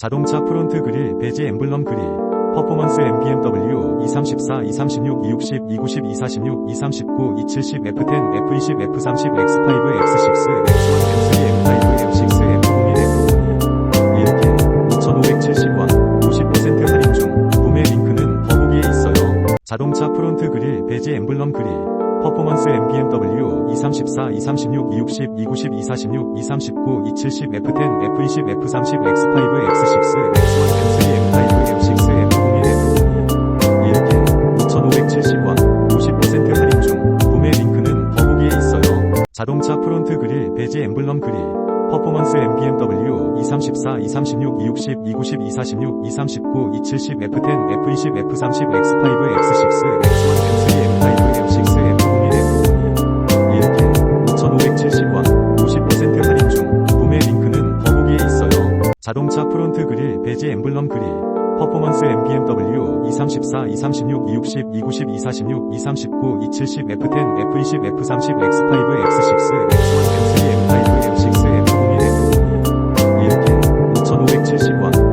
자동차 프론트 그릴, 배지 엠블럼 그릴, 퍼포먼스 MBMW 234, 236, 260, 290, 246, 239, 270, F10, F20, F30, X5, X6, X1, M3, M5, M6, M01, M02 이렇게 2,570원 50% 할인 중 구매 링크는 더보기에 있어요. 자동차 프론트 그릴, 배지 엠블럼 그릴, 퍼포먼스 MBMW 234, 236, 260, 290, 246, 239, 270, F10, F20, F30, X5, X6, 자동차 프론트 그릴, 배지 엠블럼 그릴, 퍼포먼스 MBMW 234, 236, 260, 290, 246, 239, 270, F10, F20, F30, X5, X6, X1, M3, M5, M6, M01, 이렇게 2,570원 50% 할인 중 구매 링크는 더보기에 있어요. 자동차 프론트 그릴, 배지 엠블럼 그릴, 퍼포먼스 MBMW 234, 236, 260, 290, 246, 239, 270, F10, F20, F30, X5, X6, X1, M3, M5, M6, M01, F5 이렇게 5,570원